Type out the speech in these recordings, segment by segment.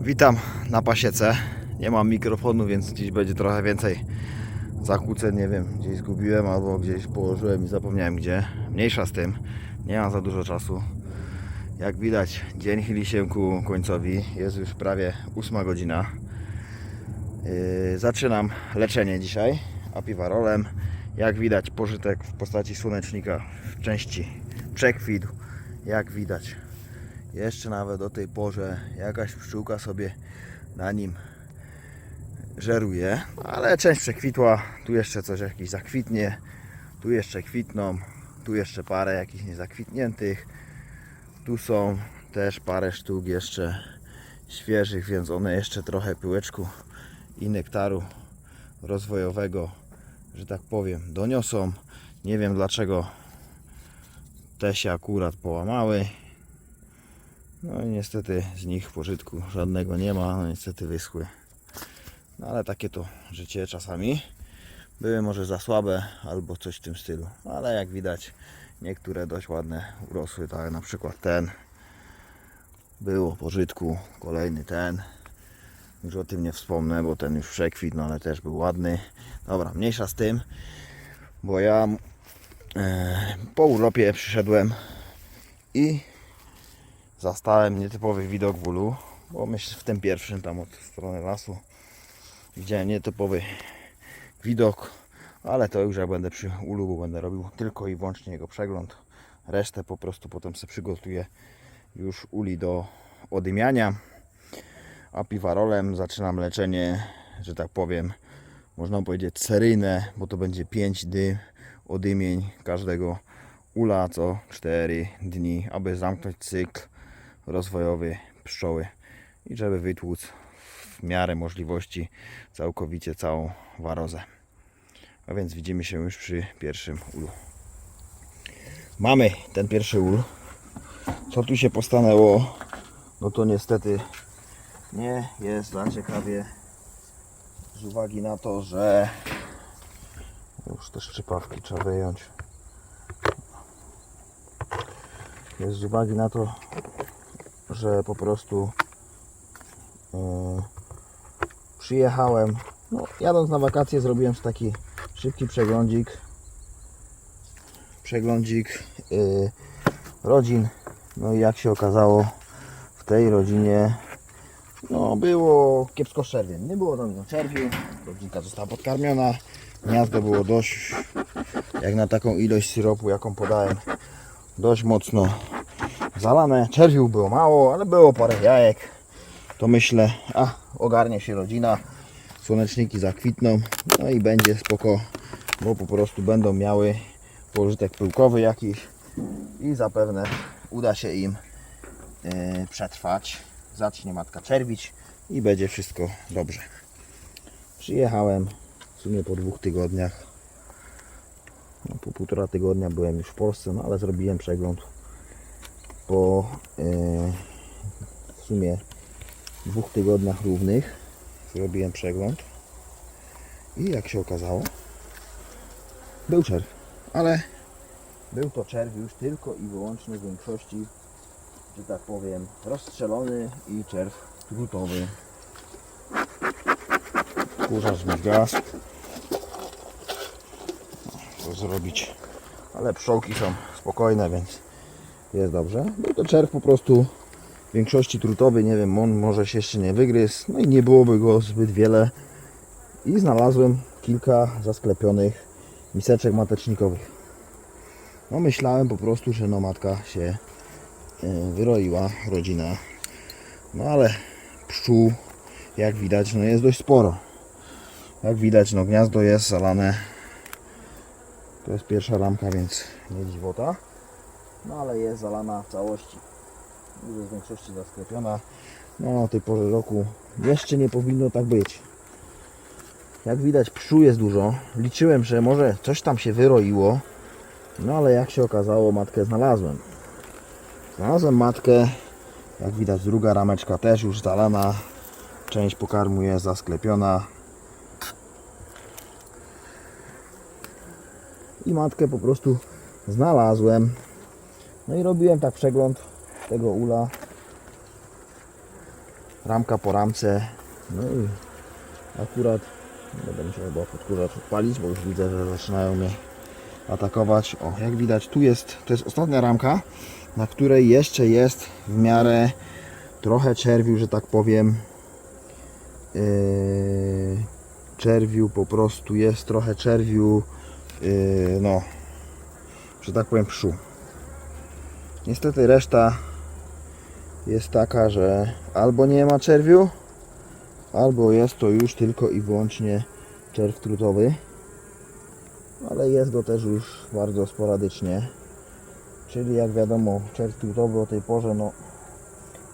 Witam na pasiece. Nie mam mikrofonu, więc dziś będzie trochę więcej zakłóceń. Nie wiem, gdzieś zgubiłem albo gdzieś położyłem i zapomniałem gdzie. Mniejsza z tym. Nie mam za dużo czasu. Jak widać, dzień chyli się ku końcowi. Jest już prawie 8 godzina. Yy, zaczynam leczenie dzisiaj apiwarolem. Jak widać, pożytek w postaci słonecznika w części przekwitł. Jak widać, jeszcze nawet o tej porze jakaś pszczółka sobie na nim żeruje, ale część przekwitła, tu jeszcze coś jakiś zakwitnie, tu jeszcze kwitną, tu jeszcze parę jakichś niezakwitniętych, tu są też parę sztuk jeszcze świeżych, więc one jeszcze trochę pyłeczku i nektaru rozwojowego, że tak powiem, doniosą. Nie wiem dlaczego te się akurat połamały. No i niestety z nich pożytku żadnego nie ma, no niestety wyschły. No ale takie to życie czasami. Były może za słabe albo coś w tym stylu, ale jak widać niektóre dość ładne urosły, tak na przykład ten. Było pożytku, kolejny ten. Już o tym nie wspomnę, bo ten już przekwitł, no ale też był ładny. Dobra, mniejsza z tym, bo ja e, po urlopie przyszedłem i zastałem nietypowy widok w ulu, bo myślę w tym pierwszym tam od strony lasu widziałem nietypowy widok, ale to już jak będę przy ulu, bo będę robił tylko i wyłącznie jego przegląd. Resztę po prostu potem sobie przygotuję już uli do odymiania. A piwarolem zaczynam leczenie, że tak powiem, można powiedzieć seryjne, bo to będzie 5 dy odymień każdego ula co 4 dni, aby zamknąć cykl rozwojowy pszczoły i żeby wytłuc w miarę możliwości całkowicie całą warozę. A więc widzimy się już przy pierwszym ulu. Mamy ten pierwszy ul. Co tu się postanęło? No to niestety nie jest za ciekawie z uwagi na to, że już te szczypawki trzeba wyjąć. Jest z uwagi na to, że po prostu e, przyjechałem. No, jadąc na wakacje zrobiłem taki szybki przeglądzik. Przeglądzik e, rodzin. No i jak się okazało, w tej rodzinie no, było kiepsko z czerwiem. Nie było tam czerwiu. Rodzinka została podkarmiona. Gniazdo było dość, jak na taką ilość syropu, jaką podałem, dość mocno zalane. Czerwiu było mało, ale było parę jajek. To myślę, a ogarnie się rodzina, słoneczniki zakwitną, no i będzie spoko, bo po prostu będą miały pożytek pyłkowy jakiś i zapewne uda się im e, przetrwać. Zacznie matka czerwić i będzie wszystko dobrze. Przyjechałem w sumie po dwóch tygodniach. No, po półtora tygodnia byłem już w Polsce, no ale zrobiłem przegląd po e, w sumie dwóch tygodniach równych. Zrobiłem przegląd i jak się okazało, był czerw, ale był to czerw już tylko i wyłącznie w większości, że tak powiem, rozstrzelony i czerw drutowy. Kurzacz mi gaz. Co zrobić? Ale pszczołki są spokojne, więc jest dobrze. Był to czerw po prostu w większości trutowy, nie wiem, on może się jeszcze nie wygryzł, no i nie byłoby go zbyt wiele. I znalazłem kilka zasklepionych miseczek matecznikowych. No myślałem po prostu, że no matka się e, wyroiła, rodzina. No ale pszczół, jak widać, no jest dość sporo. Jak widać, no gniazdo jest zalane. To jest pierwsza ramka, więc nie dziwota. No ale jest zalana w całości. Jest w większości zasklepiona. No o tej porze roku jeszcze nie powinno tak być. Jak widać pszczół jest dużo. Liczyłem, że może coś tam się wyroiło. No ale jak się okazało, matkę znalazłem. Znalazłem matkę. Jak widać, druga rameczka też już zalana. Część pokarmu jest zasklepiona. I matkę po prostu znalazłem. No i robiłem tak przegląd tego ula. ramka po ramce. No i akurat będę musiał chyba podkurzacz odpalić, bo już widzę, że zaczynają mnie atakować. O, jak widać, tu jest, to jest ostatnia ramka, na której jeszcze jest w miarę trochę czerwiu, że tak powiem. Yy, czerwiu po prostu jest trochę czerwiu, yy, no, że tak powiem, pszu. Niestety reszta jest taka, że albo nie ma czerwiu, albo jest to już tylko i wyłącznie czerw trutowy, ale jest go też już bardzo sporadycznie. Czyli jak wiadomo, czerw trutowy o tej porze no,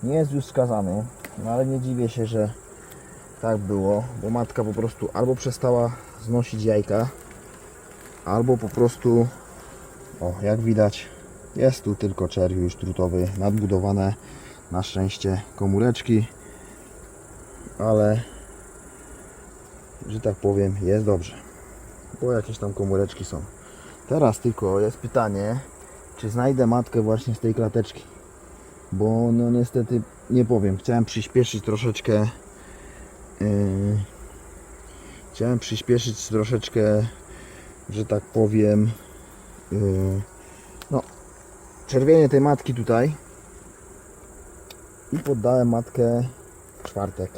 nie jest już skazany, no ale nie dziwię się, że tak było, bo matka po prostu albo przestała znosić jajka, albo po prostu, o jak widać, jest tu tylko czerwiu już trutowy, nadbudowane na szczęście komóreczki, ale że tak powiem jest dobrze, bo jakieś tam komóreczki są. Teraz tylko jest pytanie, czy znajdę matkę właśnie z tej klateczki, bo no niestety nie powiem, chciałem przyspieszyć troszeczkę Yy, chciałem przyspieszyć troszeczkę, że tak powiem, yy, czerwienie tej matki tutaj i poddałem matkę w czwartek,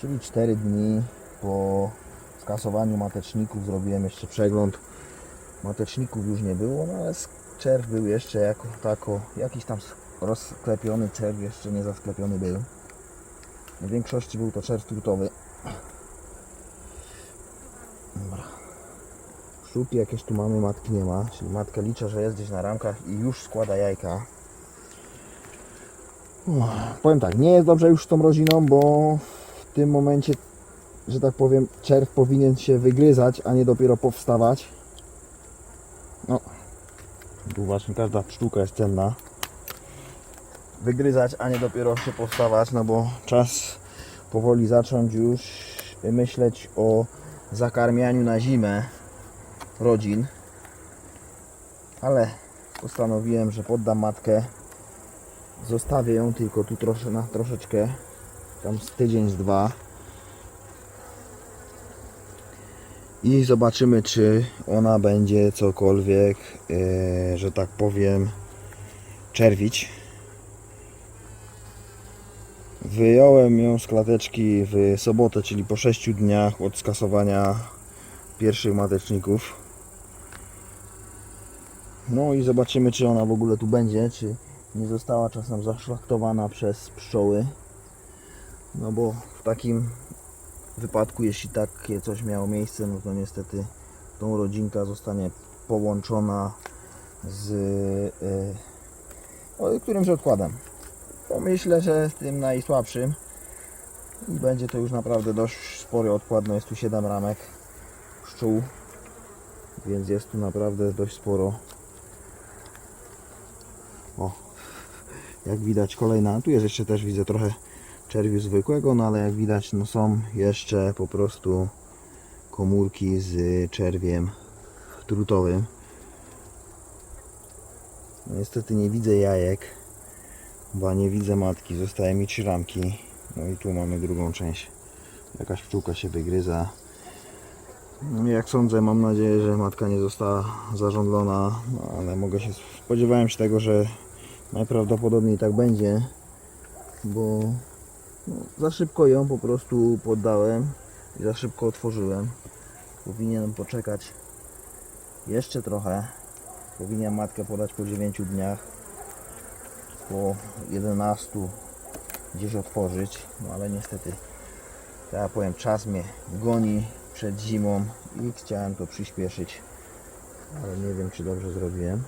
czyli 4 dni po skasowaniu mateczników zrobiłem jeszcze przegląd. Mateczników już nie było, no ale czerw był jeszcze jako tako, jakiś tam rozsklepiony czerw jeszcze nie zasklepiony był. W większości był to czerw trutowy. Szczuki jakieś tu mamy, matki nie ma. Czyli matka liczę, że jest gdzieś na ramkach i już składa jajka. Powiem tak, nie jest dobrze już z tą rodziną, bo w tym momencie, że tak powiem, czerw powinien się wygryzać, a nie dopiero powstawać. No, tu właśnie każda pszczółka jest cenna wygryzać, a nie dopiero się powstawać, no bo czas powoli zacząć już myśleć o zakarmianiu na zimę rodzin. Ale postanowiłem, że poddam matkę. Zostawię ją tylko tu trosze, na troszeczkę, tam z tydzień, z dwa. I zobaczymy, czy ona będzie cokolwiek, e, że tak powiem, czerwić. Wyjąłem ją z klateczki w sobotę, czyli po 6 dniach od skasowania pierwszych mateczników. No i zobaczymy, czy ona w ogóle tu będzie, czy nie została czasem zaszlachtowana przez pszczoły. No bo w takim wypadku, jeśli takie coś miało miejsce, no to niestety tą rodzinka zostanie połączona z yy, którymś odkładem. To myślę, że z tym najsłabszym i będzie to już naprawdę dość spory odkład, no jest tu 7 ramek pszczół, więc jest tu naprawdę dość sporo. O, jak widać kolejna, tu jest jeszcze też widzę trochę czerwiu zwykłego, no ale jak widać no są jeszcze po prostu komórki z czerwiem trutowym. No, niestety nie widzę jajek. Chyba nie widzę matki, zostaje mi trzy ramki. No i tu mamy drugą część. Jakaś pszczółka się wygryza. No jak sądzę, mam nadzieję, że matka nie została zarządzona, no, ale mogę się spodziewałem się tego, że najprawdopodobniej tak będzie, bo no, za szybko ją po prostu poddałem i za szybko otworzyłem. Powinienem poczekać jeszcze trochę. Powinien matkę podać po 9 dniach po 11 gdzieś otworzyć, no ale niestety, tak jak powiem, czas mnie goni przed zimą i chciałem to przyspieszyć, ale nie wiem czy dobrze zrobiłem.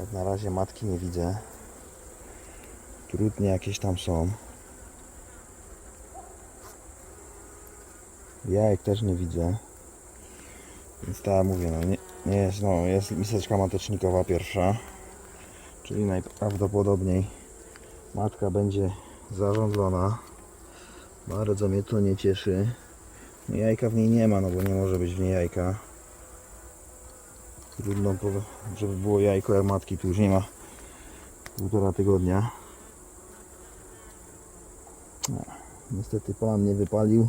Jak na razie matki nie widzę. Trudnie jakieś tam są. Jajek też nie widzę. Więc tak mówię, no nie, nie jest, no jest miseczka matecznikowa pierwsza. Czyli najprawdopodobniej matka będzie zarządzona. Bardzo mnie to nie cieszy. No, Jajka w niej nie ma, no bo nie może być w niej jajka. Trudno, żeby było jajko jak matki, tu już nie ma półtora tygodnia. No, niestety plan nie wypalił.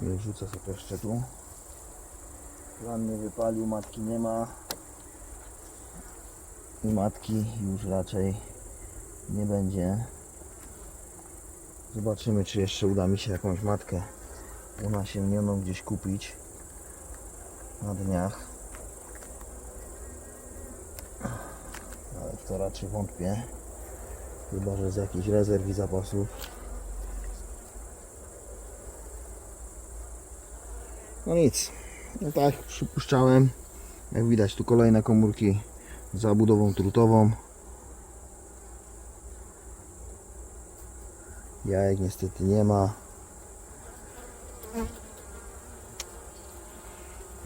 Sobie wrzucę sobie jeszcze tu. Plan nie wypalił, matki nie ma. I matki już raczej nie będzie. Zobaczymy, czy jeszcze uda mi się jakąś matkę unasienioną gdzieś kupić na dniach. Ale w to raczej wątpię. Chyba, że z jakichś rezerw i zapasów. No nic. No tak, przypuszczałem. Jak widać, tu kolejne komórki z zabudową trutową. Jajek niestety nie ma.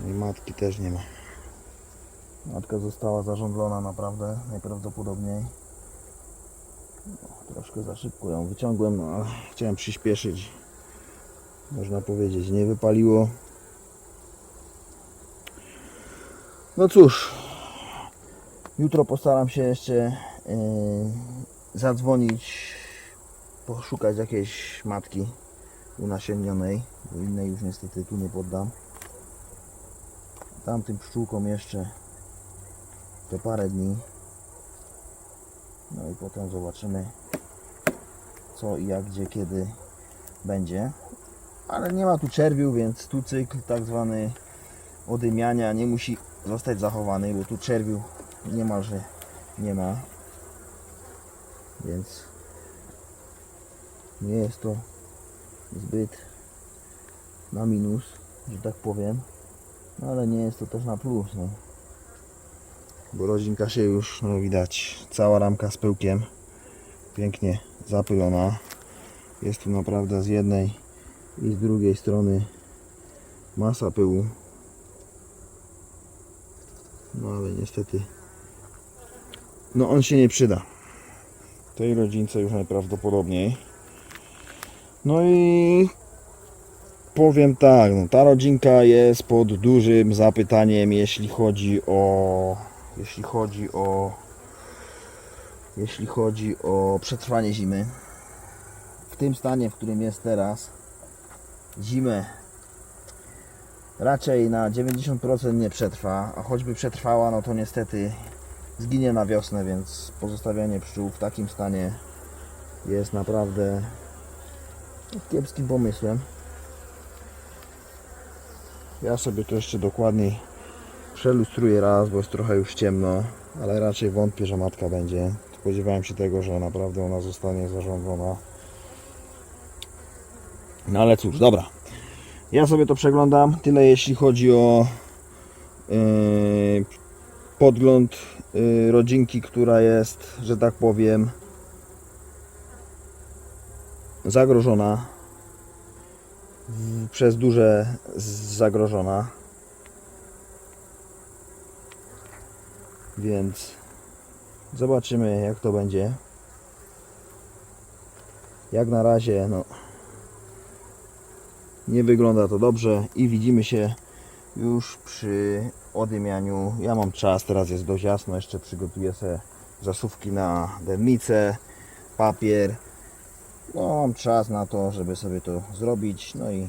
No I matki też nie ma. Matka została zarządzona naprawdę najprawdopodobniej. No, troszkę za szybko ją wyciągłem, no ale chciałem przyspieszyć. Można powiedzieć, nie wypaliło. No cóż, jutro postaram się jeszcze yy, zadzwonić, poszukać jakiejś matki unasienionej, bo innej już niestety tu nie poddam. Tamtym pszczółkom jeszcze to parę dni. No i potem zobaczymy co i jak, gdzie, kiedy będzie. Ale nie ma tu czerwiu, więc tu cykl tak zwany odymiania nie musi zostać zachowany, bo tu czerwiu niemalże nie ma. Więc nie jest to zbyt na minus, że tak powiem. No ale nie jest to też na plus. No. Bo rodzinka się już, no widać, cała ramka z pyłkiem. Pięknie zapylona. Jest tu naprawdę z jednej i z drugiej strony masa pyłu. No ale niestety no on się nie przyda. Tej rodzince już najprawdopodobniej. No i powiem tak, no ta rodzinka jest pod dużym zapytaniem, jeśli chodzi o jeśli chodzi o jeśli chodzi o przetrwanie zimy. W tym stanie, w którym jest teraz, zimę raczej na 90% nie przetrwa, a choćby przetrwała, no to niestety zginie na wiosnę, więc pozostawianie pszczół w takim stanie jest naprawdę kiepskim pomysłem. Ja sobie to jeszcze dokładniej przelustruję raz, bo jest trochę już ciemno, ale raczej wątpię, że matka będzie. Spodziewałem się tego, że naprawdę ona zostanie zarządzona. No ale cóż, dobra. Ja sobie to przeglądam. Tyle jeśli chodzi o yy, podgląd yy, rodzinki, która jest, że tak powiem, zagrożona. Przez duże zagrożona. Więc zobaczymy jak to będzie. Jak na razie, no nie wygląda to dobrze i widzimy się już przy odymianiu. Ja mam czas, teraz jest dość jasno, jeszcze przygotuję sobie zasówki na dennicę, papier. No, mam czas na to, żeby sobie to zrobić. No i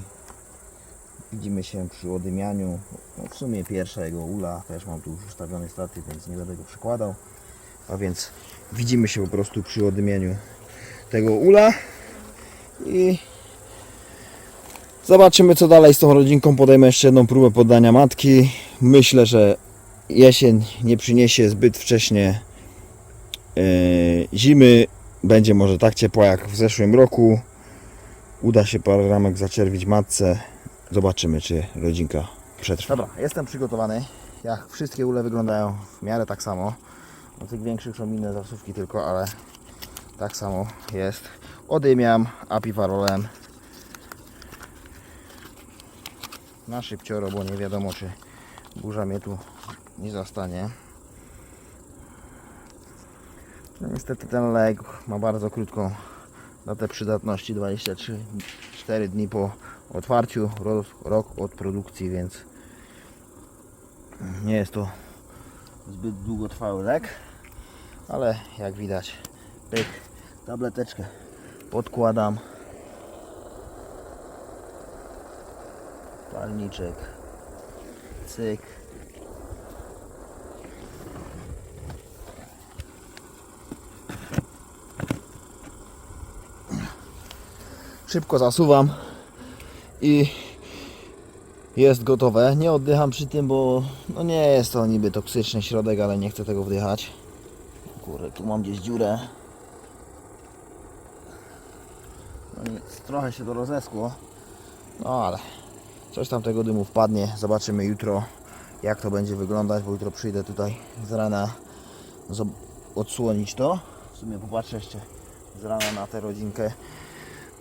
widzimy się przy odymianiu. No, w sumie pierwsza jego ula, też mam tu już ustawione staty, więc nie będę go przykładał. A więc widzimy się po prostu przy odymianiu tego ula i Zobaczymy co dalej z tą rodzinką. Podejmę jeszcze jedną próbę poddania matki. Myślę, że jesień nie przyniesie zbyt wcześnie e, zimy. Będzie może tak ciepła jak w zeszłym roku. Uda się parę ramek zaczerwić matce. Zobaczymy czy rodzinka przetrwa. Dobra, jestem przygotowany. Jak wszystkie ule wyglądają w miarę tak samo. Do tych większych są inne zasówki tylko, ale tak samo jest. Odymiam apifarolem na szybcioro, bo nie wiadomo czy burza mnie tu nie zastanie. No niestety ten lek ma bardzo krótką datę przydatności 23 4 dni po otwarciu, rok od produkcji, więc nie jest to zbyt długotrwały lek, ale jak widać, pyk, tableteczkę podkładam, palniczek, cyk, szybko zasuwam i jest gotowe. Nie oddycham przy tym, bo no nie jest to niby toksyczny środek, ale nie chcę tego wdychać. Kurde, tu mam gdzieś dziurę. No i trochę się to rozeschło. No ale coś tam tego dymu wpadnie. Zobaczymy jutro jak to będzie wyglądać, bo jutro przyjdę tutaj z rana odsłonić to. W sumie popatrzę jeszcze z rana na tę rodzinkę.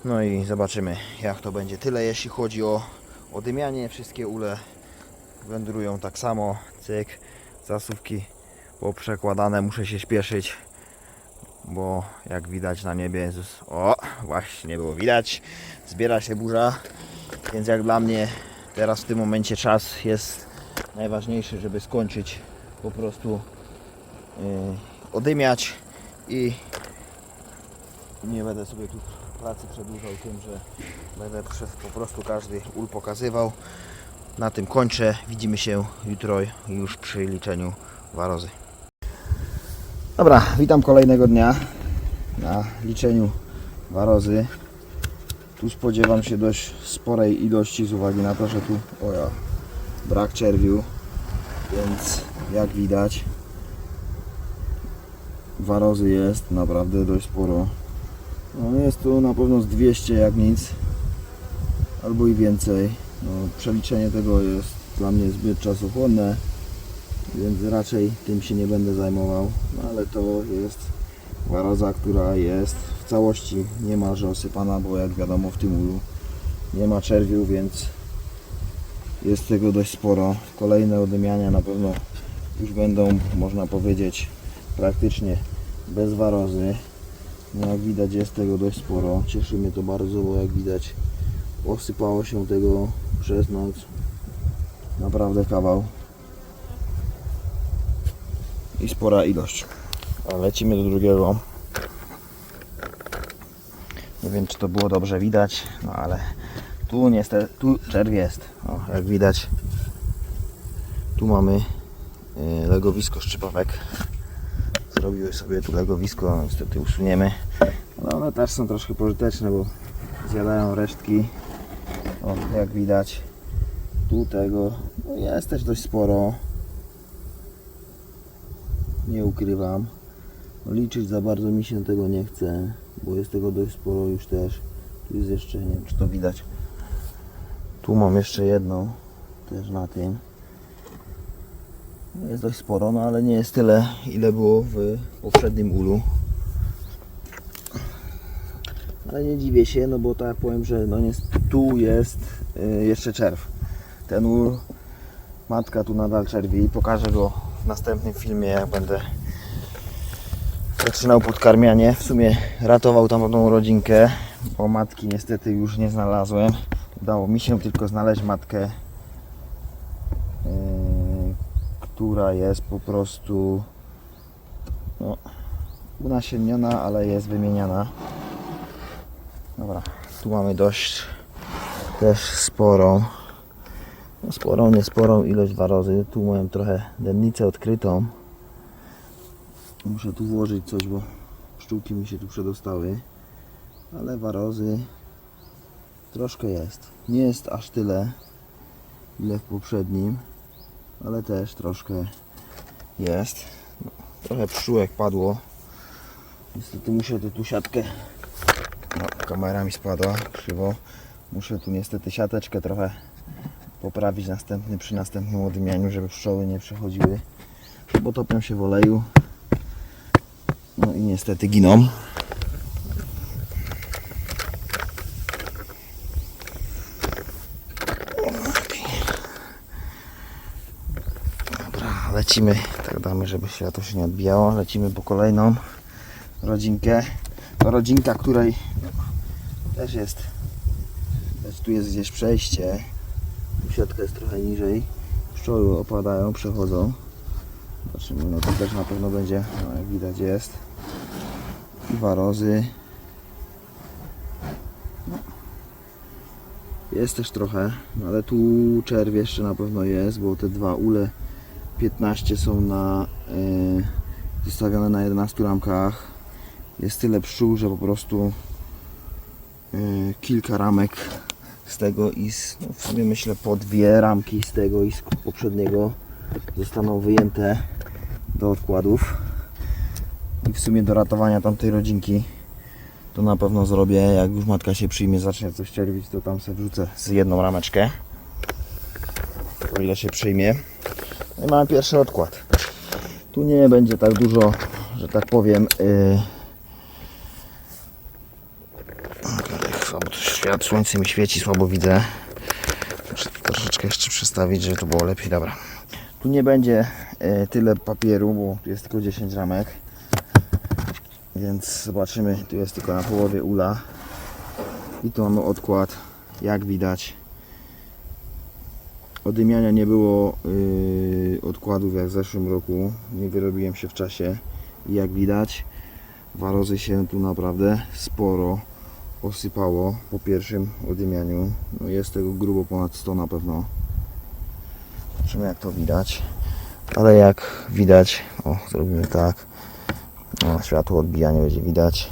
No i zobaczymy jak to będzie. Tyle jeśli chodzi o odymianie. Wszystkie ule wędrują tak samo. Cyk, zasówki poprzekładane. Muszę się śpieszyć, bo jak widać na niebie jest... O, właśnie było widać. Zbiera się burza. Więc jak dla mnie teraz w tym momencie czas jest najważniejszy, żeby skończyć po prostu yy, odymiać i nie będę sobie tu pracy przedłużał tym, że będę po prostu każdy ul pokazywał. Na tym kończę. Widzimy się jutro już przy liczeniu warozy. Dobra, witam kolejnego dnia na liczeniu warozy. Tu spodziewam się dość sporej ilości z uwagi na to, że tu o ja, brak czerwiu, więc jak widać warozy jest naprawdę dość sporo. No jest tu na pewno z 200 jak nic, albo i więcej. No, przeliczenie tego jest dla mnie zbyt czasochłonne, więc raczej tym się nie będę zajmował. No, ale to jest waroza, która jest w całości niemalże osypana, bo jak wiadomo w tym ulu nie ma czerwiu, więc jest tego dość sporo. Kolejne odymiania na pewno już będą, można powiedzieć, praktycznie bez warozy. No jak widać jest tego dość sporo. Cieszy mnie to bardzo, bo jak widać osypało się tego przez noc naprawdę kawał. I spora ilość. Lecimy do drugiego. Nie wiem czy to było dobrze widać, no ale tu niestety, tu czerw jest. O, jak widać. Tu mamy y, legowisko szczypawek. Zrobiły sobie tu legowisko, niestety usuniemy. No one też są troszkę pożyteczne, bo zjadają resztki. O, jak widać. Tu tego no jest też dość sporo. Nie ukrywam. Liczyć za bardzo mi się tego nie chce, bo jest tego dość sporo już też. Tu jest jeszcze, nie wiem czy to widać. Tu mam jeszcze jedną, też na tym. No, Jest dość sporo, no ale nie jest tyle, ile było w poprzednim ulu. Ale nie dziwię się, no bo tak powiem, że no jest, tu jest y, jeszcze czerw. Ten ul, matka tu nadal czerwi. Pokażę go w następnym filmie, jak będę zaczynał podkarmianie. W sumie ratował tam tą rodzinkę, bo matki niestety już nie znalazłem. Udało mi się tylko znaleźć matkę, yy, która jest po prostu no, unasienniona, ale jest wymieniana. Dobra, tu mamy dość też sporą, no sporą, niesporą ilość warozy. Tu mam trochę dennicę odkrytą. Muszę tu włożyć coś, bo pszczółki mi się tu przedostały. Ale warozy troszkę jest. Nie jest aż tyle, ile w poprzednim, ale też troszkę jest. No, trochę pszczółek padło. Niestety muszę tu, tu siatkę. No, kamera mi spadła krzywo. Muszę tu niestety siateczkę trochę poprawić następny, przy następnym odmianiu, żeby pszczoły nie przechodziły, bo topią się w oleju. No i niestety giną. Dobra, lecimy. Tak damy, żeby światło się nie odbijało. Lecimy po kolejną rodzinkę. Rodzinka, której też jest. Też tu jest gdzieś przejście. Siatka jest trochę niżej. Pszczoły opadają, przechodzą. Zobaczymy, no to też na pewno będzie, no jak widać jest. Warozy. No. Jest też trochę, no ale tu czerw jeszcze na pewno jest, bo te dwa ule 15 są na yy, zostawione na 11 ramkach. Jest tyle pszczół, że po prostu yy, kilka ramek z tego i z, no w sumie myślę po dwie ramki z tego i z poprzedniego zostaną wyjęte do odkładów. I w sumie do ratowania tamtej rodzinki to na pewno zrobię. Jak już matka się przyjmie, zacznie coś czerwić, to tam sobie wrzucę z jedną rameczkę. O ile się przyjmie. I mamy pierwszy odkład. Tu nie będzie tak dużo, że tak powiem. Yy... Słabo to świat, słońce mi świeci, słabo widzę. Muszę troszeczkę jeszcze przestawić, żeby to było lepiej. Dobra. Tu nie będzie e, tyle papieru, bo tu jest tylko 10 ramek. Więc zobaczymy, tu jest tylko na połowie ula. I tu mamy odkład, jak widać. Odymiania nie było yy, odkładów jak w zeszłym roku. Nie wyrobiłem się w czasie. I jak widać, warozy się tu naprawdę sporo osypało po pierwszym odymianiu. No jest tego grubo ponad 100 na pewno. Zobaczymy jak to widać. Ale jak widać, o zrobimy tak. O, światło odbija, nie będzie widać.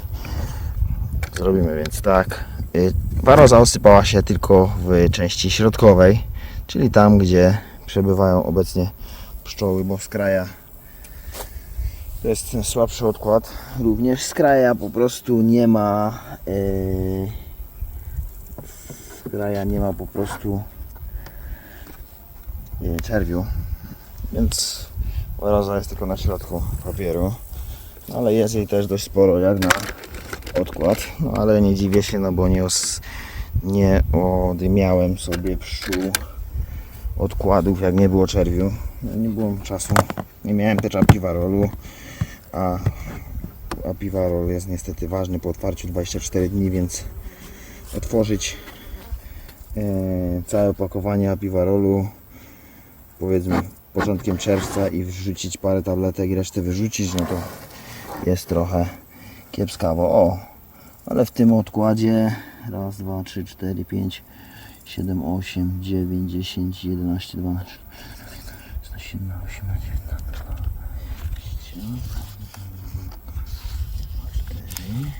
Zrobimy więc tak. Y, Waroza osypała się tylko w części środkowej, czyli tam, gdzie przebywają obecnie pszczoły, bo z kraja to jest ten słabszy odkład. Również z kraja po prostu nie ma yy, z kraja nie ma po prostu yy, czerwiu, więc waroza jest tylko na środku papieru. No, ale jest jej też dość sporo jak na odkład, no ale nie dziwię się, no bo nie, os, nie odymiałem sobie pszczół odkładów jak nie było czerwiu, no, nie było czasu, nie miałem też apiwarolu, a apiwarol jest niestety ważny po otwarciu 24 dni, więc otworzyć e, całe opakowanie apiwarolu powiedzmy początkiem czerwca i wrzucić parę tabletek i resztę wyrzucić, no to jest trochę kiepskawo. O, ale w tym odkładzie raz, dwa, trzy, cztery, pięć, siedem, osiem, dziewięć, dziesięć, jedenaście, dwanaście, trzynaście, siedem, osiem, dziewiętnaście, cztery.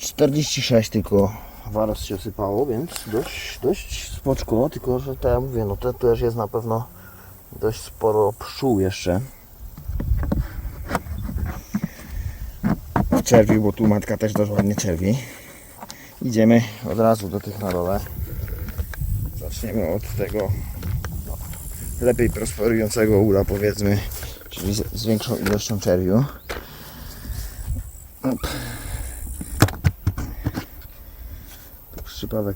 Czterdzieści sześć tylko waros się sypało, więc dość, dość spoczko, tylko że tak jak mówię, no to też jest na pewno dość sporo pszczół jeszcze. W czerwi, bo tu matka też dość ładnie czerwi. Idziemy od razu do tych na dole. Zaczniemy od tego no, lepiej prosperującego ula powiedzmy, czyli z, większą ilością czerwiu. Op.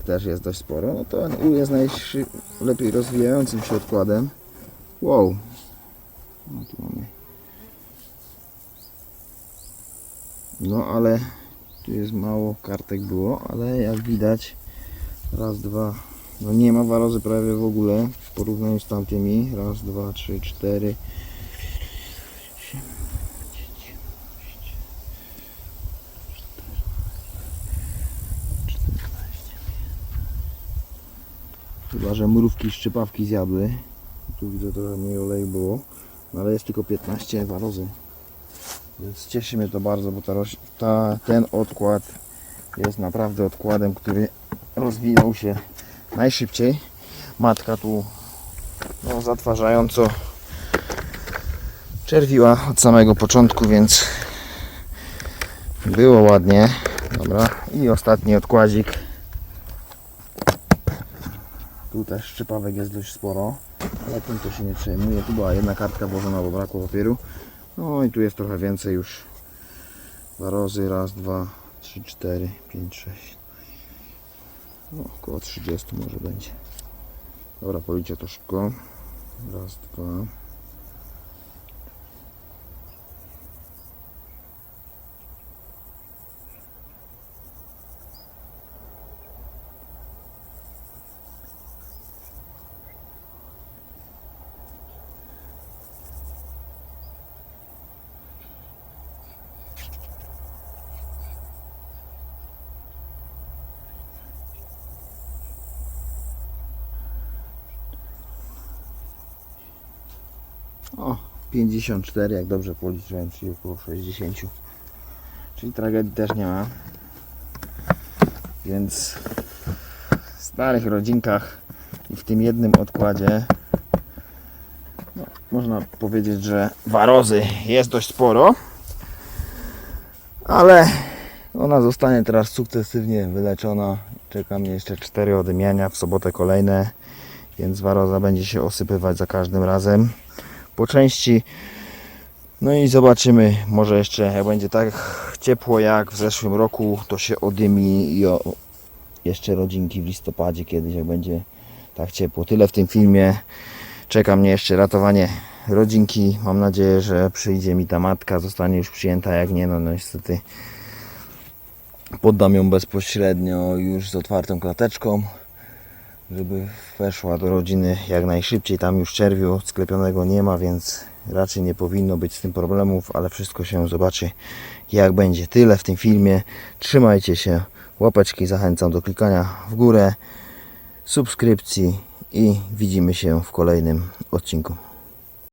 Też jest dość sporo. No to ul jest najlepiej rozwijającym się odkładem. Wow. No tu mamy. No ale tu jest mało kartek było, ale jak widać raz, dwa, no nie ma warozy prawie w ogóle w porównaniu z tamtymi. Raz, dwa, trzy, cztery. Chyba, że mrówki szczypawki zjadły. Tu widzę trochę mniej oleju było. No ale jest tylko 15 warozy. Więc cieszy mnie to bardzo, bo ta, ta, ten odkład jest naprawdę odkładem, który rozwijał się najszybciej. Matka tu no, zatwarzająco czerwiła od samego początku, więc było ładnie. Dobra. I ostatni odkładzik. Tu też szczypawek jest dość sporo, ale tym to się nie przejmuje. Tu była jedna kartka włożona, bo brakło papieru. No i tu jest trochę więcej już. Warozy, raz, dwa, trzy, cztery, pięć, sześć. No, około 30 może będzie. Dobra, policzę to szybko. Raz, dwa. O, 54, jak dobrze policzyłem, czyli około 60. Czyli tragedii też nie ma. Więc w starych rodzinkach i w tym jednym odkładzie no, można powiedzieć, że warozy jest dość sporo. Ale ona zostanie teraz sukcesywnie wyleczona. Czeka mnie jeszcze 4 odymiania, w sobotę kolejne, więc waroza będzie się osypywać za każdym razem po części. No i zobaczymy, może jeszcze jak będzie tak ciepło jak w zeszłym roku, to się odymi i o, jeszcze rodzinki w listopadzie kiedyś, jak będzie tak ciepło. Tyle w tym filmie. Czeka mnie jeszcze ratowanie rodzinki. Mam nadzieję, że przyjdzie mi ta matka, zostanie już przyjęta. Jak nie, no, no niestety poddam ją bezpośrednio już z otwartą klateczką, żeby weszła do rodziny jak najszybciej. Tam już czerwiu sklepionego nie ma, więc raczej nie powinno być z tym problemów, ale wszystko się zobaczy jak będzie. Tyle w tym filmie. Trzymajcie się. Łapeczki zachęcam do klikania w górę, subskrypcji i widzimy się w kolejnym odcinku.